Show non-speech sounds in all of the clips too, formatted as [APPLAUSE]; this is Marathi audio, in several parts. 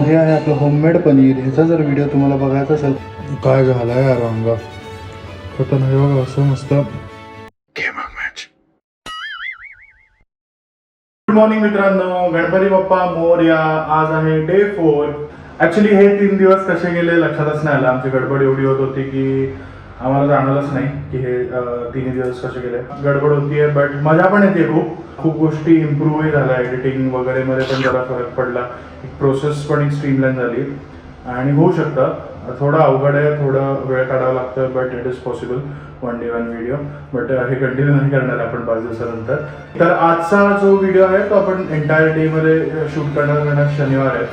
हे आहे आपलं होममेड पनीर. ह्याचा जर व्हिडिओ तुम्हाला बघायचा असेल काय झालाय यार अंगा खतन हे बघा असं मस्त. गुड मॉर्निंग मित्रांनो गणपती बाप्पा मोर्या आज आहे डे फोर ऍक्च्युली हे तीन दिवस कसे गेले लक्षातच नाही आलं. आमची गडबड एवढी होत होती की आम्हाला जाणवलंच नाही की हे तिन्ही दिवस कसे गेले. गडबड होतीये बट मजा पण येते खूप. खूप गोष्टी इम्प्रूव्हही झाल्या. एडिटिंग वगैरे मध्ये पण जरा फरक पडला. प्रोसेस पण एक स्ट्रीमलाईन झाली. आणि होऊ शकतं. थोडं अवघड आहे थोडं वेळ काढावा लागतं but it is possible one day one video but हे कंटिन्यू नाही करणार आपण पाच दिवसानंतर. तर आजचा जो व्हिडिओ आहे तो आपण एंटायर डे मध्ये शूट करणार शनिवार आहे.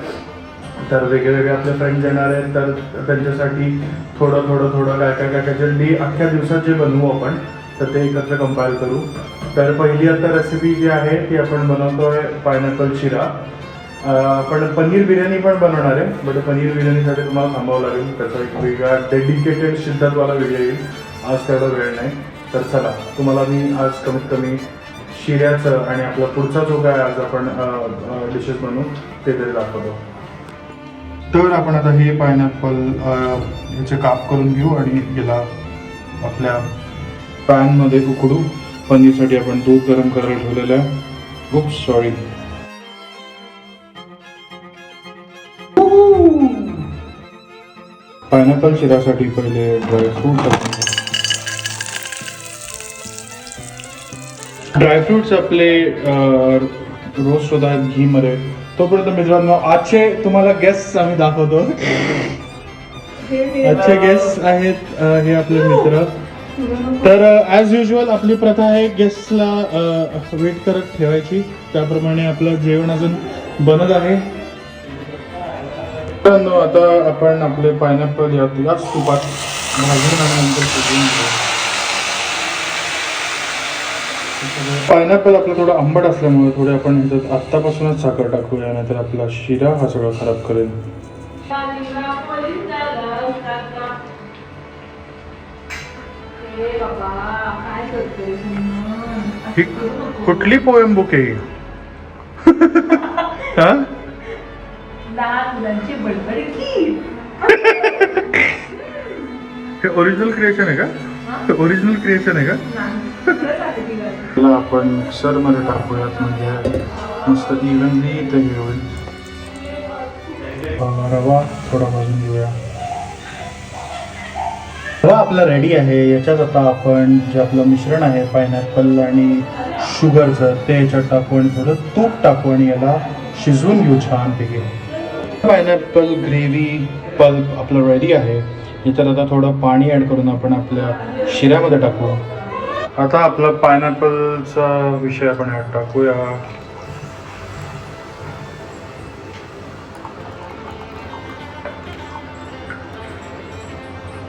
तर वेगवेगळे आपले फ्रेंड्स येणार आहेत तर त्यांच्यासाठी थोडं थोडं थोडं काय काय काय काय जे अख्ख्या दिवसात जे बनवू आपण तर ते एकत्र कंपाईल करू. तर पहिली आता रेसिपी जी आहे ती आपण बनवतो आहे पायनॅपल शिरा आपण पनीर बिर्याणी पण बनवणार आहे बट पनीर बिर्याणीसाठी तुम्हाला थांबावं लागेल. त्याचा एक वेगळा डेडिकेटेड शिद्दतवाला व्हिडिओ येईल. आज तेवढा वेळ नाही. तर चला तुम्हाला मी आज कमीत कमी शिऱ्याचं आणि आपला पुढचा जो काय आज आपण डिशेस बनवू ते तरी दाखवतो. तर आपण आता हे पायनॅपल याचे काप करून घेऊ आणि याला आपल्या पॅनमध्ये उकडू. पनीरसाठी आपण दूध गरम करायला ठेवलेलं आहे. खूप सॉरी पायनॅपल शिरासाठी पहिले ड्रायफ्रूट ड्रायफ्रुट्स आपले रोस्ट होतात घीमध्ये. तोपर्यंत मित्रांनो आजचे तुम्हाला गेस्ट आम्ही दाखवतो. आजचे गेस्ट आहेत अ, हे आपले मित्र. तर ॲज युजल आपली प्रथा आहे गेस्टला वेट करत ठेवायची. त्याप्रमाणे आपलं जेवण अजून बनत आहे. मित्रांनो आता आपण आपले पायनॅपल या याच तुपात भाजून आणि नंतर शिजवून घेऊ. पायनॅपल आपलं थोडं आंबट असल्यामुळे थोडे आपण ह्याच्यात आत्तापासूनच साखर टाकूया नाहीतर आपला शिरा हा सगळा खराब करेल. ही कुठली पोएम बुक आहे ही? [LAUGHS] हा? हे ओरिजिनल क्रिएशन आहे का? ओरिजिनल क्रिएशन आहे का. त्याला आपण मिक्सरमध्ये टाकूयात म्हणजे मस्त इव्हनली ते हे होईल रवा थोडा भाजून घेऊया. रवा आपला रेडी आहे. याच्यात आता आपण जे आपलं मिश्रण आहे पायनॅपल आणि शुगरचं ते याच्यात टाकू आणि थोडं तूप टाकू आणि याला शिजवून घेऊ छानपैकी. पायनॅपल ग्रेव्ही पल्प आपलं रेडी आहे. याच्यात आता थोडं पाणी ॲड करून आपण आपल्या शिऱ्यामध्ये टाकू. आता आपला पायनॅपलचा विषय आपण ह्यात टाकूया.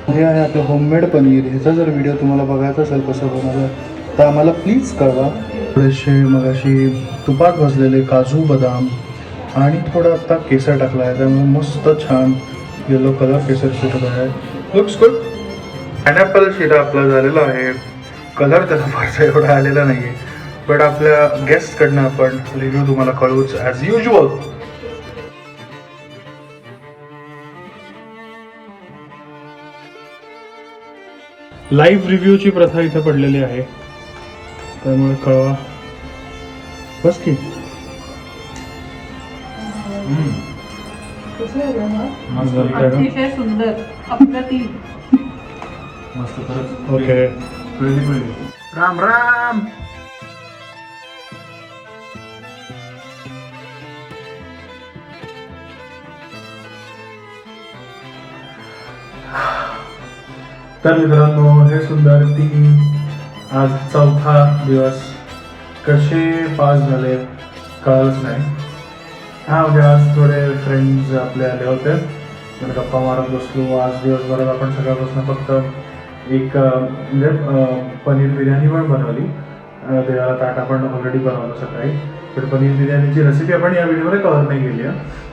हे आहे आपलं होममेड पनीर. ह्याचा जर व्हिडिओ तुम्हाला बघायचा असेल कसं बनवलं तर आम्हाला प्लीज कळवा. थोडेसे मगाशी तुपात भाजलेले काजू बदाम आणि थोडं आता केसर टाकला आहे. त्यामुळे मस्त छान येलो कलर केसर सुटत आहे. लुक्स गुड पायनॅपल शिरा आपला झालेला आहे. कलर त्याचा फारसा एवढा आलेला नाही आहे बट आपल्या गेस्टकडनं आपण रिव्ह्यू तुम्हाला कळवूच ॲज युजल लाईव्ह रिव्ह्यूची प्रथा इथे पडलेली आहे. त्यामुळे कळवा. बस की. सुंदर. ओके राम राम. तर मित्रांनो हे सुंदर तीन आज चौथा दिवस कसे पास झाले कळलंच नाही. हा म्हणजे आज थोडे फ्रेंड्स आपले आले होते. गप्पा मारत बसलो. आज दिवसभरात आपण सगळ्यापासून फक्त एक म्हणजे पनीर बिर्याणी पण बनवली. त्याला देवाला ताट आपण ऑलरेडी बनवलं सकाळी. तर पनीर बिर्याणीची रेसिपी आपण या व्हिडिओमध्ये कव्हर नाही केली आहे.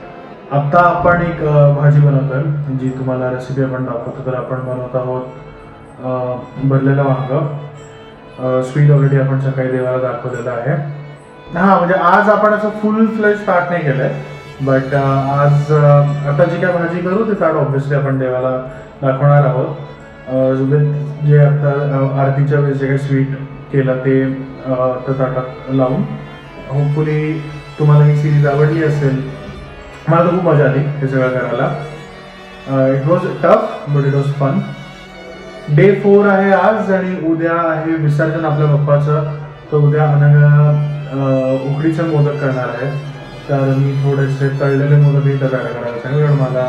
आत्ता आपण एक भाजी बनवतोय जी तुम्हाला रेसिपी आपण दाखवतो. तर आपण बनवत आहोत अं, भरलेलं वांग. स्वीट ऑलरेडी आपण सकाळी देवाला दाखवलेलं आहे. हां म्हणजे आज आपण असं फुल फ्लेज स्टार्ट नाही केलं आहे बट आज आता जी काय भाजी करू ते ताट ऑब्व्हियसली आपण देवाला दाखवणार आहोत. अजून जे आता आरतीच्या वेळेस जे काही स्वीट केलं ते त्या ताटात लावून होपफुली तुम्हाला ही सिरीज आवडली असेल. मला तर खूप मजा आली हे सगळं करायला. It was tough but it was fun day four आहे आज आणि उद्या आहे विसर्जन आपल्या बाप्पाचं. तर उद्या अनघा उकडीचं मोदक करणार आहे. तर मी थोडेसे तळलेले मोदक इथं तयार करायला सांगितलं. कारण मला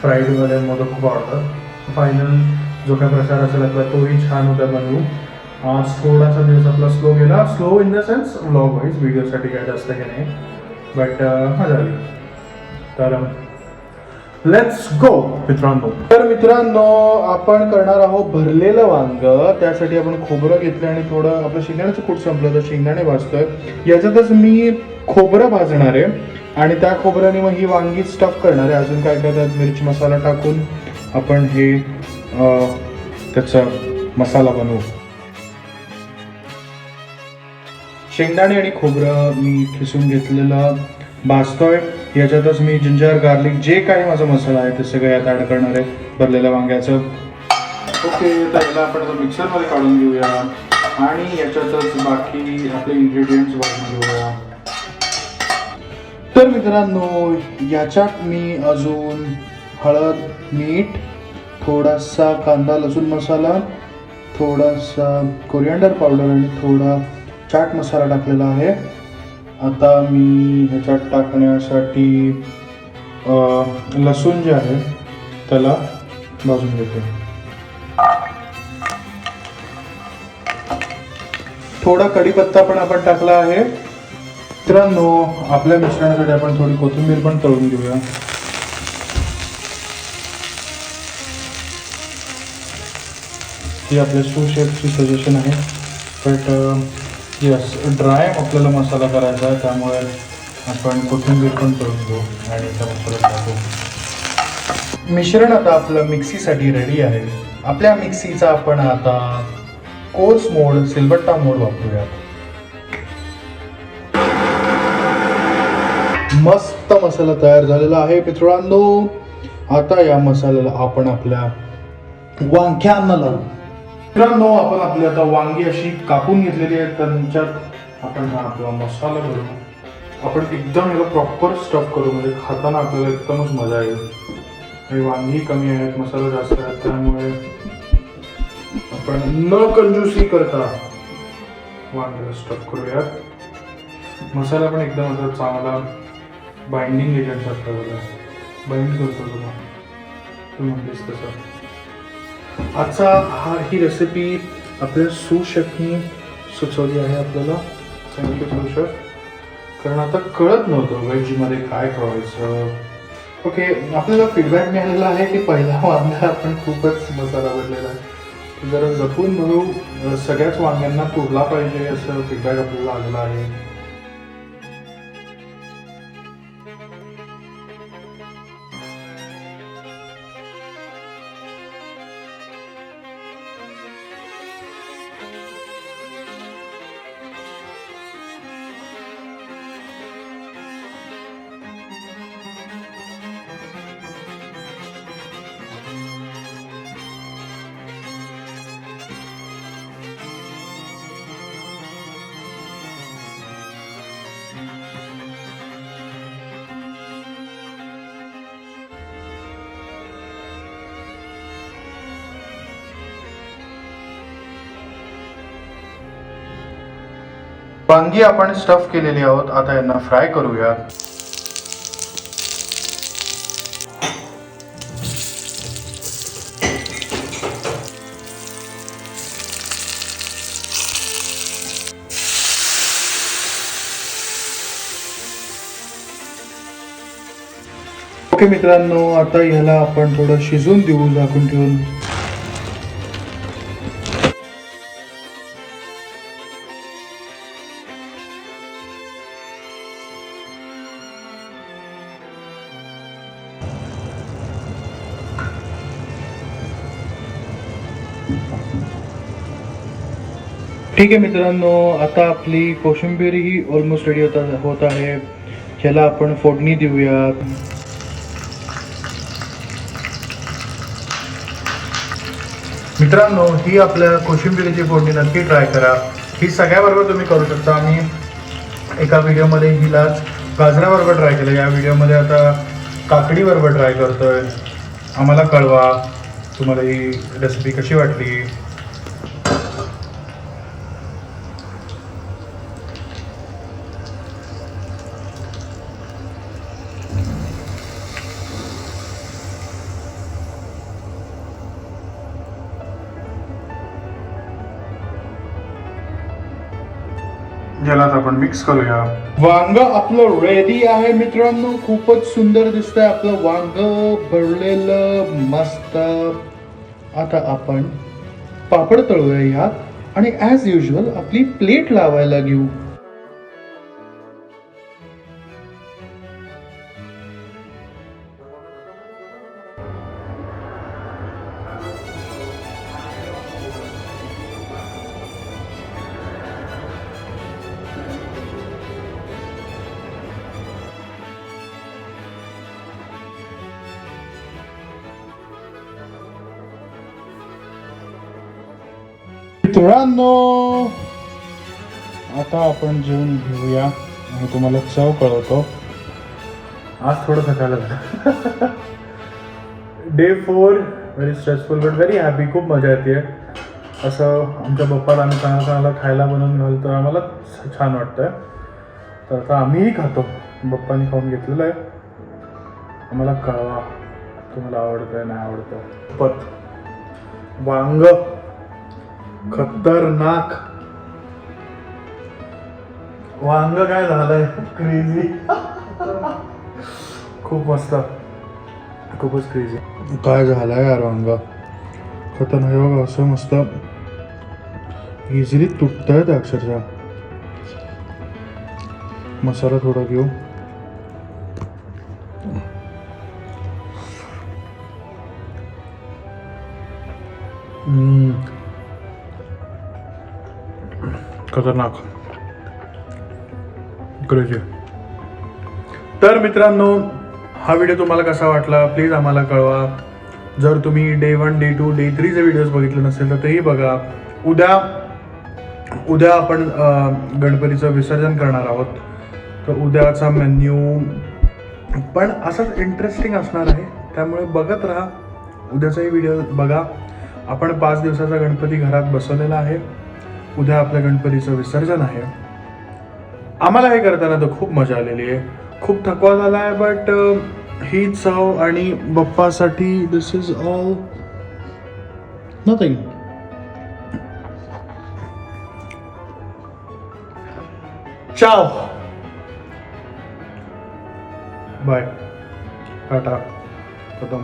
फ्राईडवाले मोदक खूप आवडतात. फायनल जो काय प्रचार असेल आपला तोही छान होता बनवू. आज थोडासा दिवस आपला स्लो गेला. Slow in the sense vlog wise व्हिडिओसाठी काय जास्त हे नाही. बट uh, हा झाली. तर um, लेट्स गो मित्रांनो. तर मित्रांनो आपण करणार आहोत भरलेलं वांग. त्यासाठी आपण खोबरं घेतलं आणि थोडं आपलं शेंगदाण्याचं कूट संपलं तर शेंगदाणे भाजतोय. याच्यातच मी खोबरं भाजणार आहे. आणि त्या खोबऱ्याने मग ही वांगी स्टफ करणार आहे. अजून काय काय त्यात मिरची मसाला टाकून आपण हे त्याचा मसाला बनवू. शेंगदाणे आणि खोबरं मी खिसून घेतलेलं भाजतोय याच्यातच मी जिंजर गार्लिक जे काही माझा मसाला आहे ते सगळं यात ॲड करणार आहे भरलेल्या वांग्याचं. ओके तर याला आपण आता मिक्सरमध्ये काढून घेऊया. आणि याच्यातच बाकी आपले इन्ग्रेडियंट्स वाढून घेऊया. तर मित्रांनो याच्यात मी अजून हळद मीठ थोडासा कांदा लसूण मसाला थोडासा कोरिअंडर पावडर आणि थोडा चाट मसाला टाकलेला आहे. आता मी ह्याच्यात टाकण्यासाठी लसूण जे आहे त्याला भाजून घेतो. थोडा कढीपत्ता पण आपण टाकला आहे. मित्रांनो आपल्या मिश्रणासाठी आपण थोडी कोथिंबीर पण तळून घेऊया. ही आपल्या शेपची सजेशन आहे. बट यस ड्राय आपल्याला मसाला करायचा आहे. त्यामुळे आपण कोथिंबीर पण करून घेऊ आणि त्या मसाल्यात टाकू. मिश्रण आता आपलं मिक्सीसाठी रेडी आहे. आपल्या मिक्सीचा आपण आता कोर्स मोड सिलबट्टा मोड वापरूयात. मस्त मसाला तयार झालेला आहे मित्रांनो. आता या मसाल्याला आपण आपल्या वांग्यांना लावू. मित्रांनो आपण आपली आता वांगी अशी कापून घेतलेली आहेत त्यांच्यात आपण हा आपला मसाला करू आपण एकदम याला प्रॉपर स्टफ करू. म्हणजे खाताना आपल्याला एकदमच मजा येईल. आणि वांगी कमी आहेत मसाला जास्त आहेत त्यामुळे आपण न कंजूसी करता वांग्याला स्टफ करूयात. मसाला पण एकदम असा चांगला बाइंडिंग एजंट सारखा बाइंड करतो तुला तू म्हणतेस तसं. आजचा हा ही रेसिपी आपल्या सुशेफनी सुचवली आहे आपल्याला. थँक्यू सुशेफ कारण आता कळत नव्हतं व्हेजमध्ये काय खवायचं. ओके आपल्याला फीडबॅक मिळालेला आहे की पहिला [LAUGHS] वांगा आपण खूपच मसाला भरलेला आहे. जरा जपून म्हणू सगळ्याच वांग्यांना पुरला पाहिजे असं फीडबॅक आपल्याला आलेला आहे. वांगी आपण स्टफ केलेली आहोत आता यांना फ्राय करूया ओके मित्रांनो आता ह्याला आपण थोडं शिजून देऊ झाकून ठेवून. ठीक आहे मित्रांनो आता आपली कोशिंबीर ही ऑलमोस्ट रेडी होता होत आहे. ह्याला आपण फोडणी देऊयात. मित्रांनो ही आपल्या कोशिंबिरीची फोडणी नक्की ट्राय करा. ही सगळ्याबरोबर तुम्ही करू शकता. आम्ही एका व्हिडिओमध्ये हिला गाजराबरोबर ट्राय केलं. या व्हिडिओमध्ये आता काकडीबरोबर ट्राय करतोय. आम्हाला कळवा तुम्हाला ही रेसिपी कशी वाटली. यालाच आपण मिक्स करूया. वांग आपलं रेडी आहे मित्रांनो. खूपच सुंदर दिसतंय आपलं वांग. भरलेलं मस्त. आता आपण पापड तळूया ह्यात आणि ॲज युजल आपली प्लेट लावायला घेऊ. मित्रांनो आता आपण जेवण घेऊया आणि तुम्हाला चव कळवतो. आज थोडं थकायला झालं. Day four very stressful but very happy खूप मजा येते. असं आमच्या पप्पाला आम्ही चांगलं चांगलं खायला बनवून घालतो आम्हाला छान वाटतं तर आता आम्हीही खातो. पप्पानी खाऊन घेतलेलं आहे. आम्हाला कळवा तुम्हाला आवडतं नाही आवडतं पत. वांग. खतरनाक. वांग काय झालंय? क्रेझी खूप मस्त. खूपच क्रेझी काय झालंय यार वांग? खतरनाक. बघा असं मस्त. इझिली तुटत आहेत अक्षरशः. मसाला थोडा घेऊ. Mm. खतरनाक. क्रेझी तर मित्रांनो हा व्हिडिओ तुम्हाला कसा वाटला? प्लीज आम्हाला कळवा. जर तुम्ही day one day two day थ्रीचे videos बघितले नसेल तर तेही बघा. उद्या उद्या आपण गणपतीचं विसर्जन करणार आहोत. तर उद्याचा मेन्यू पण असंच इंटरेस्टिंग असणार आहे. त्यामुळे बघत राहा. उद्याचाही व्हिडिओ बघा. आपण पाच दिवसाचा गणपती घरात बसवलेला आहे. उद्या आपल्या गणपतीचं विसर्जन आहे. आम्हाला हे करताना तर खूप मजा आलेली आहे. खूप थकवा झाला आहे बट ही चव आणि बप्पासाठी दिस इज ऑल नथिंग चाव. Bye tata. खतम.